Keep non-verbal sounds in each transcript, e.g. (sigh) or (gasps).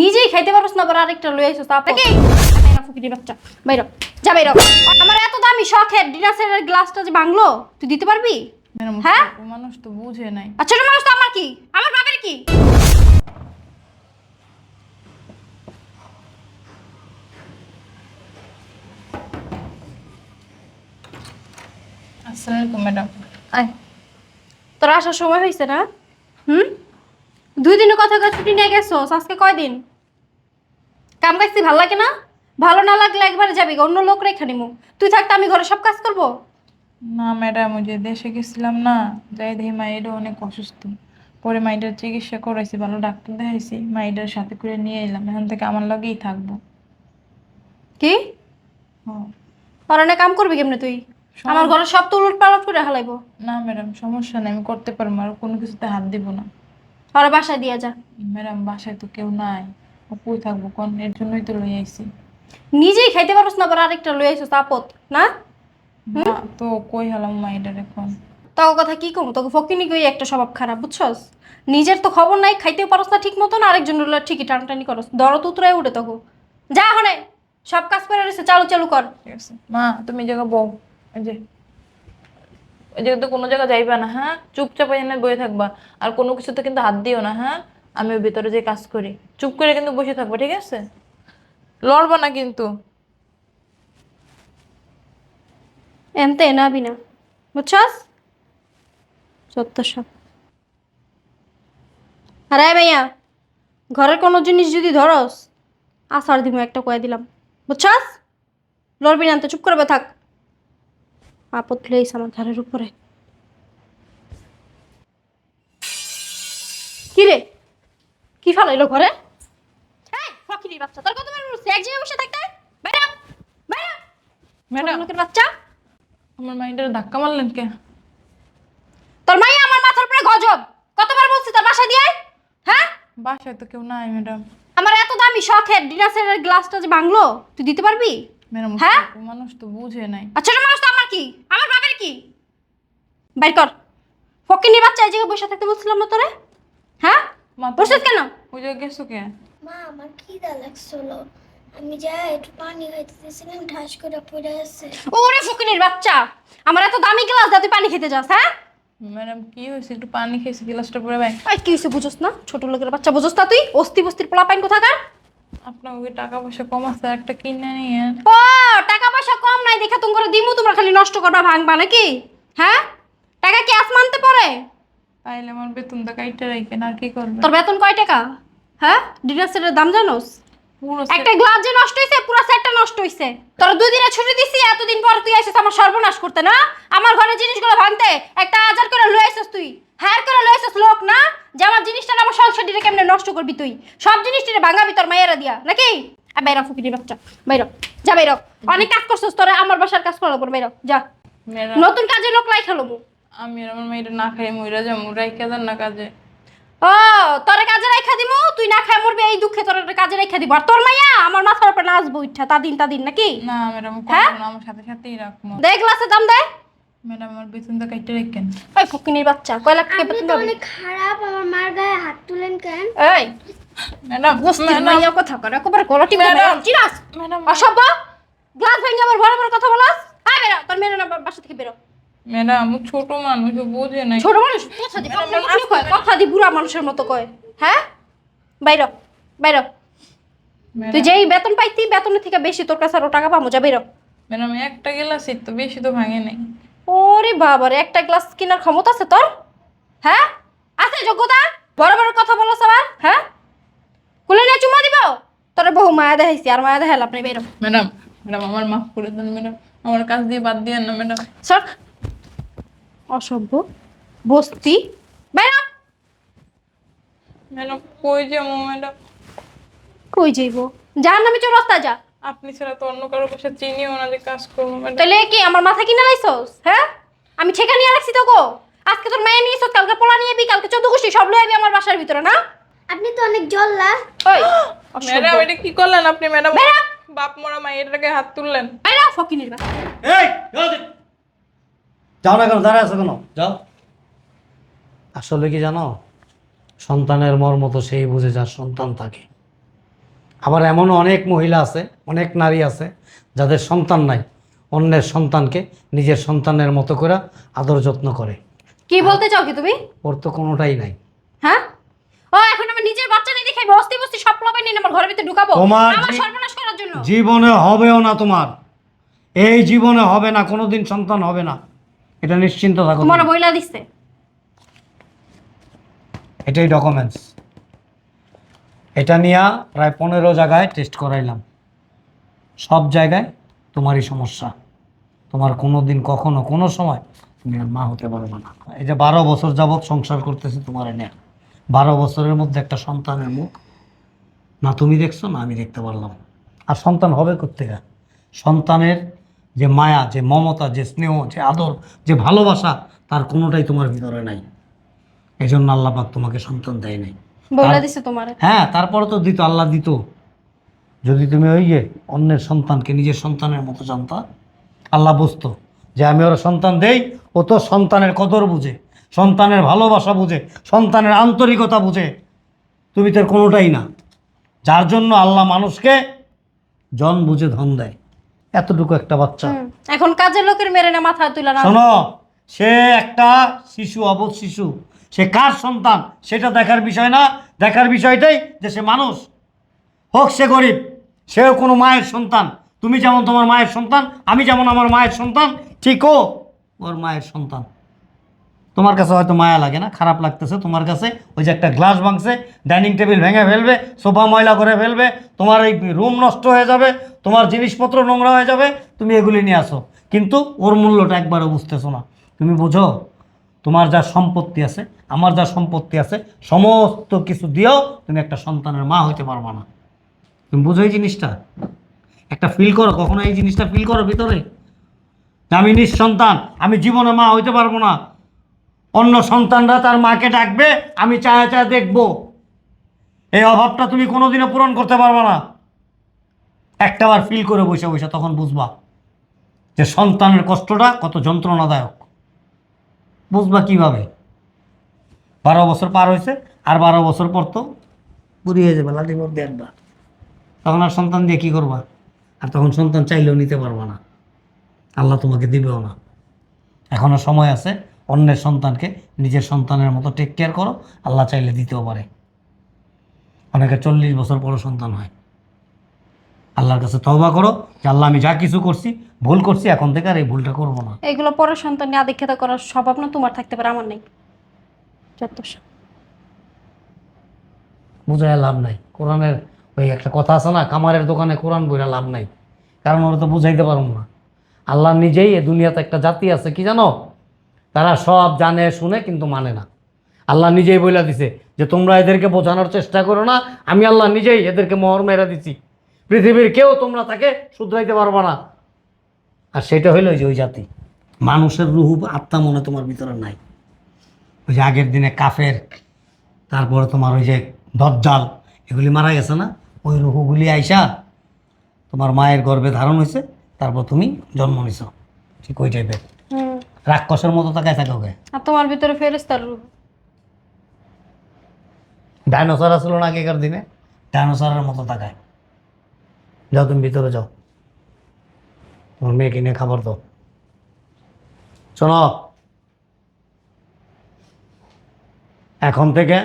নিজেই খাইতে পারছ না আবার আরেকটা লই আইছস তা কি বাচ্চা বাইরো যা বাইরো আমার এত দামি শখের ডিনাসের গ্লাসটা যে ভাঙলো তুই দিতে পারবি? হ্যাঁ? মানুষ তো বুঝে নাই। আচ্ছা মানুষ তো আমার কি? আমার বাবার কি? আসসালামু আলাইকুম ম্যাডাম। আয়। তোর আসার সময় হয়েছে না? হুম? দুই দিনের কথা কথা ছুটি নিয়ে গেছো আজকে কয়দিন? কাম কাজতে ভালো লাগে না? ভালো না লাগলে একবারে যাবি অন্য লোক রেখে নিমু। তুই থাকতে আমি ঘরে সব কাজ করব? না ম্যাডাম ওই যে দেশে গেছিলাম না যাই দেখি মায়েরও অনেক অসুস্থ। পরে মাইডার চিকিৎসা করাইছি ভালো ডাক্তার দেখাইছি মাইডার সাথে করে নিয়ে এলাম এখান থেকে আমার লগেই থাকব। কি? হ্যাঁ। অরণ্যে কাম করবি কেমনে তুই? আমার ঘরে সব তো উলট পালট করে হালাইবো। না ম্যাডাম সমস্যা নেই আমি করতে পারব আর কোনো কিছুতে হাত দিব না। আর বাসায় দিয়ে যা। ম্যাডাম বাসায় তো কেউ নাই। ও কই থাকব কোন? এর জন্যই তো লই আইছি। নিজেই খাইতে পারছ না আবার আরেকটা লই আইছস আপত না? তো কই হলাম মাইডার এখন? তোর কথা কি কম? তোকে ফকিনি কই একটা স্বভাব খারাপ বুঝছস? নিজের তো খবর নাই খাইতেও পারস না ঠিক মতন আরেকজন হলো ঠিকই টানটানি করস। দরদ উতরাই উঠে তোকে যা হনে সব কাজ করে রয়েছে চালু চালু কর। মা তুমি জায়গা বউ এই যে। জায়গা কোনো জায়গা যাইবা না হ্যাঁ? চুপচাপ এখানে বসে থাকবা। আর কোনো কিছুতে কিন্তু হাত দিও না হ্যাঁ? আমি ভিতরে যে কাজ করি। চুপ করে কিন্তু বসে থাকব, ঠিক আছে? লড়বা না কিন্তু। এমতে নাবি না। বুঝছস? সব। আরে ভাইয়া, ঘরের কোনো জিনিস যদি ধরস আসার দিমু, একটা কয়ে দিলাম। বুঝছস? লড়বি না তো চুপ করবে থাক। আপদ প্লেস আমার ঘরের উপরে। কি রে? কি ফালাইলো ঘরে? এই, বাচ্চা তোর কত বড় এক জায়গায় বসে থাকতে? বাইরে আ, ম্যাডাম। লোকের বাচ্চা? আমার মাইন্ডের ধাক্কা মারলেন কে? তোর মাই আমার মাথার উপরে গজব। কতবার বলছি তোর বাসা দিয়ে হ্যাঁ? বাসায় তো কেউ নাই ম্যাডাম। আমার এত দামি শখের গ্লাসটা যে ভাঙলো তুই দিতে পারবি? ম্যাডাম হ্যাঁ? মানুষ তো বুঝে নাই। আচ্ছা মানুষ তো কি? আমার বাবার কি? বাইর কর। ফকিনি বাচ্চা এই জায়গায় বসে থাকতে বলছিলাম না তোরে? হ্যাঁ? মা বসছিস কেন? ওই জায়গায় গেছো কে? মা আমার খিদা লাগছিল। আমি যাই একটু পানি খাইতে দিয়েছিলাম ঠাস করে পড়ে আছে। ওরে ফকিনির বাচ্চা আমার এত দামি গ্লাস দা তুই পানি খেতে যাস হ্যাঁ? ম্যাডাম কি হয়েছে? একটু পানি খেয়েছি গ্লাসটা পরে ভাই এই কি হয়েছে বুঝোস না? ছোট লোকের বাচ্চা বুঝোস না তুই? অস্তি বস্তির পোলা পাইন কোথাকার? আপনার ওই টাকা পয়সা কম আছে একটা কিনে নিয়ে ও পয়সা কম নাই দেখা তুমি করে দিমু তোমরা খালি নষ্ট করবা ভাঙবা নাকি? হ্যাঁ? টাকা কি আসমানতে পড়ে তাইলে আমার বেতনটা কাইটে রাখবেন আর কি করবেন তোর বেতন কয় টাকা? হ্যাঁ? ডিনার সেটের দাম জানোস? একটা গ্লাস যে নষ্ট হইছে পুরো সেটটা নষ্ট হইছে। তোর দুই দিনে ছুটি দিছি এতদিন পর তুই আইছিস আমার সর্বনাশ করতে না? আমার ঘরের জিনিসগুলো ভাঙতে একটা আজার করে লয়ে আইছিস তুই। হায়ার করে লয়ে আইছিস লোক না? যে আমার জিনিসটা আমার সংসারটিরে কেমনে নষ্ট করবি তুই? সব জিনিসটিরে ভাঙাবি তোর মায়েরা দিয়া নাকি? বাইরা ফুকিনি বাচ্চা বাইরো যা বাইরো অনেক কাজ করছিস তোরা আমার বাসার কাজ করা লাগবে বাইরো যা। নতুন কাজে লোক লাই খেলো আমি আর আমার মেয়েটা না খাই মইরা যাব রাইখা দেন না কাজে। ও তোরে কাজে রাখা দিমু তুই না খাই মরবি এই দুঃখে তোর কাজে রাখা দিব। আর তোর মাইয়া আমার মাথার উপর নাচবো ইচ্ছা তাদিন তাদিন নাকি? না ম্যাডাম হ্যাঁ? না আমার সাথে সাথেই রাখব। দে গ্লাসে দাম দে। ম্যাডাম আমার বেতনটা কাইটে রাখেন। ওই ফকিনির বাচ্চা কয় লাখ টাকা বেতন তো অনেক খারাপ আমার মার গায়ে হাত তুলেন কেন? এই ম্যাডাম মাইয়া কথা করে একবার গলাটি ম্যাডাম। Madam madam. অসভ্য! গ্লাস ভেঙে আবার বড় বড় কথা বলাস? আয় বেরো তোর মেয়ের না বাসা থেকে বেরো। ম্যাডাম ছোট মানুষ বোঝে নাই ছোট মানুষ? কথা দি কয় কথা দি বুড়া মানুষের মতো কয়। হ্যাঁ? বাইরো বাইরো। তুই যেই বেতন পাইতি বেতনের থেকে বেশি তোর কাছে আরও টাকা পাবো যা বেরো। ম্যাডাম একটা গেলাসই তো বেশি তো ভাঙে নাই। ওরে বাবা রে একটা গ্লাস কেনার ক্ষমতা আছে তোর? হ্যাঁ? আছে যোগ্যতা? বড় বড় কথা বলো সবার হ্যাঁ? কুলে নিয়ে চুমা দিব? তোর বহু মায়া দেখাইছি আর মায়া দেখাল আপনি বেরো। ম্যাডাম ম্যাডাম আমার মাফ করে দেন ম্যাডাম। আমার কাজ দিয়ে বাদ দিয়ে না ম্যাডাম। সর। অসভ্য বস্তি। বেরো। ম্যাডাম কই যাব ম্যাডাম? কই যাইব? যার নামে চোর রাস্তা যা। আপনি ছাড়া তো অন্য কারও পাশে চিনিও না যে কাজ করব ম্যাডাম। তাহলে কি আমার মাথা কিনে লাইছস? হ্যাঁ? আমি ঠেকা নিয়ে রাখছি তো গো আজকে তোর মায়ে নিয়েছ কালকে পোলা নিয়ে কালকে চোদ্দ গোষ্ঠী সব লয়ে আমার বাসার ভিতরে না? আপনি তো অনেক জল্লা। ওই (gasps) ম্যাডাম এটা কি করলেন আপনি ম্যাডাম? বেরো। বাপ মরা মায়েরটাকে হাত তুললেন। বাইরা ফকিনির বাচ্চা এই যাও না কেন দাঁড়ায় আছো কেন? যাও। আসলে কি জানো? সন্তানের মর্ম তো সেই বুঝে যার সন্তান থাকে। আবার এমনও অনেক মহিলা আছে অনেক নারী আছে যাদের সন্তান নাই। অন্যের সন্তানকে নিজের সন্তানের মতো করে আদর যত্ন করে। কি বলতে চাও কি তুমি? ওর তো কোনোটাই নাই। হ্যাঁ? ও এখন আমার নিজের বাচ্চা নেই দেখে বস্তি বস্তি সব প্লবে নিয়ে আমার ঘরের ভিতরে ঢুকাবো? তোমার আমার জি- সর্বনাশ করার জন্য? জীবনে হবেও না তোমার। এই জীবনে হবে না কোনোদিন সন্তান হবে না। এটা নিশ্চিন্ত থাকো তোমার বইলা দিচ্ছে এটাই ডকুমেন্টস এটা নিয়ে প্রায় পনেরো জায়গায় টেস্ট করাইলাম। সব জায়গায় তোমারই সমস্যা। তোমার কোনো দিন কখনো কোনো সময় তুমি আর মা হতে পারবে না। এই যে বারো বছর যাবৎ সংসার করতেছি তোমার এনে বারো বছরের মধ্যে একটা সন্তানের মুখ। না তুমি দেখছ না আমি দেখতে পারলাম। আর সন্তান হবে কোথেকে সন্তানের যে মায়া যে মমতা যে স্নেহ যে আদর যে ভালোবাসা তার কোনোটাই তোমার ভিতরে নাই। এই জন্য আল্লাহ পাক তোমাকে সন্তান দেয় নাই। তোমার। হ্যাঁ তারপরে তো দিত আল্লাহ দিত। যদি তুমি ওই যে অন্যের সন্তানকে নিজের সন্তানের মতো জানতা আল্লাহ বুঝতো যে আমি ওরা সন্তান দেই ও তো সন্তানের কদর বুঝে। সন্তানের ভালোবাসা বুঝে সন্তানের আন্তরিকতা বুঝে তুমি তোর কোনোটাই না। যার জন্য আল্লাহ মানুষকে জন বুঝে ধন দেয়। এতটুকু একটা বাচ্চা। এখন কাজের লোকের মেরে না মাথা তুলে না। শোনো সে একটা শিশু অবধ শিশু। সে কার সন্তান সেটা দেখার বিষয় না। দেখার বিষয়টাই যে সে মানুষ। হোক সে গরিব সেও কোনো মায়ের সন্তান। তুমি যেমন তোমার মায়ের সন্তান আমি যেমন আমার মায়ের সন্তান ঠিক ও ওর মায়ের সন্তান। তোমার কাছে হয়তো মায়া লাগে না, খারাপ লাগতেছে তোমার কাছে। ওই যে একটা গ্লাস ভাঙছে, ডাইনিং টেবিল ভেঙে ফেলবে, সোফা ময়লা করে ফেলবে, তোমার এই রুম নষ্ট হয়ে যাবে, তোমার জিনিসপত্র নোংরা হয়ে যাবে, তুমি এগুলি নিয়ে আসো। কিন্তু ওর মূল্যটা একবারও বুঝতেছো না। তুমি বোঝো, তোমার যা সম্পত্তি আছে, আমার যা সম্পত্তি আছে, সমস্ত কিছু দিয়েও তুমি একটা সন্তানের মা হইতে পারবা না। তুমি বুঝো এই জিনিসটা? একটা ফিল করো, কখনো এই জিনিসটা ফিল করো ভিতরে? আমি নিঃসন্তান, আমি জীবনে মা হইতে পারব না। অন্য সন্তানরা তার মাকে ডাকবে, আমি চায়া চায়া দেখব। এই অভাবটা তুমি কোনোদিনও পূরণ করতে পারবে না। একটাবার ফিল করে বসে বসে তখন বুঝবা যে সন্তানের কষ্টটা কত যন্ত্রণাদায়ক। বুঝবা কীভাবে? বারো বছর পার হয়েছে, আর বারো বছর পর তো বুড়ি হয়ে যাবে লাঠির মধ্যে একবার। তখন আর সন্তান দিয়ে কী করবা? আর তখন সন্তান চাইলেও নিতে পারবা না। আল্লাহ তোমাকে দিবেও না। এখনও সময় আছে অন্যের সন্তানকে নিজের সন্তানের মতো টেক কেয়ার করো আল্লাহ চাইলে দিতেও পারে। অনেকে চল্লিশ বছর পরও সন্তান হয়। আল্লাহর কাছে তওবা করো যে আল্লাহ আমি যা কিছু করছি ভুল করছি এখন থেকে আর এই ভুলটা করব না। এগুলো পরের সন্তান নিয়ে আদিক্ষেতা করার স্বভাব না তোমার থাকতে পারে আমার নেই। যত। বুঝায় লাভ নাই। কোরআনের ওই একটা কথা আছে না কামারের দোকানে কোরআন বইরা লাভ নাই। কারণ ওরা তো বুঝাইতে পারব না। আল্লাহ নিজেই এ দুনিয়াতে একটা জাতি আছে কি জানো? তারা সব জানে, শুনে, কিন্তু মানে না। আল্লাহ নিজেই বইলা দিছে যে, তোমরা এদেরকে বোঝানোর চেষ্টা করো না। আমি আল্লাহ নিজেই এদেরকে মোহর মেরা দিছি। পৃথিবীর কেউ তোমরা তাকে শুধরাইতে পারব না। আর সেটা হইল যে, ওই জাতি। মানুষের রুহু আত্মা মনে তোমার ভিতরে নাই। ওই যে আগের দিনে কাফের, তারপরে তোমার ওই যে দজ্জাল, এগুলি মারা গেছে না? ওই রুহুগুলি আইসা তোমার মায়ের গর্ভে ধারণ হয়েছে। তারপর তুমি জন্ম নিছ। ঠিক ওই টাইপের। রাক্ষসের মতো তাকায় থাকে ওকে আর তোমার ভিতরে ফেরেস্তার রূপ। ডাইনোসর আসলো না আগেকার দিনে? ডাইনোসরের মতো তাকায়। যাও তুমি ভিতরে যাও। তোমার মেয়েকে নিয়ে খাবার দাও। শোনো। এখন থেকে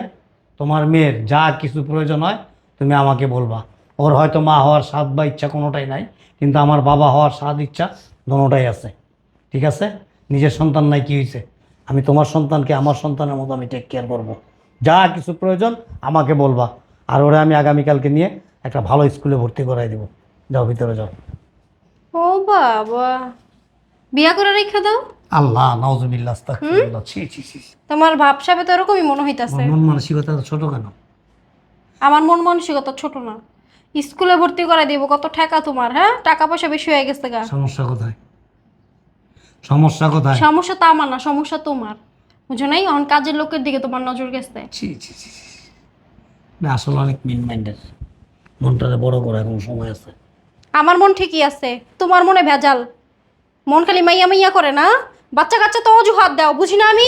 তোমার মেয়ের যা কিছু প্রয়োজন হয় তুমি আমাকে বলবা। ওর হয়তো মা হওয়ার স্বাদ বা ইচ্ছা কোনোটাই নাই কিন্তু আমার বাবা হওয়ার স্বাদ ইচ্ছা দোনোটাই আছে। ঠিক আছে? নিজের সন্তান নাই কি হয়েছে আমি তোমার সন্তানকে আমার সন্তানের মতো আমি টেক কেয়ার করব। যা কিছু প্রয়োজন আমাকে বলবা। আর ওরা আমি আগামীকালকে নিয়ে একটা ভালো স্কুলে ভর্তি করাই দেবো। যাও ভিতরে যাও। ও বাবা। বিয়া করে রেখে দাও। আল্লাহ নজবিল্লা আস্তাগফিরুল্লাহ। ছি ছি ছি ছি। তোমার ভাবসাবে তো এরকমই মনে হইতাছে। মন মানসিকতা তো ছোট কেন? আমার মন মানসিকতা ছোট না। স্কুলে ভর্তি করে দিব কত টাকা তোমার হ্যাঁ? টাকা পয়সা বেশি হয়ে গেছে গা। সমস্যা কোথায়? সমস্যা কোথায়? সমস্যা তো আমার না সমস্যা তোমার। বুঝো নাই অন কাজের লোকের দিকে তোমার নজর গেছে। ছি ছি ছি। না আসলে অনেক মিন মাইন্ডের মনটারে বড় করে এখন সময় আছে। আমার মন ঠিকই আছে। তোমার মনে ভেজাল। মন খালি মাইয়া মাইয়া করে না? বাচ্চা কাচ্চা তো অজুহাত দাও বুঝি না আমি?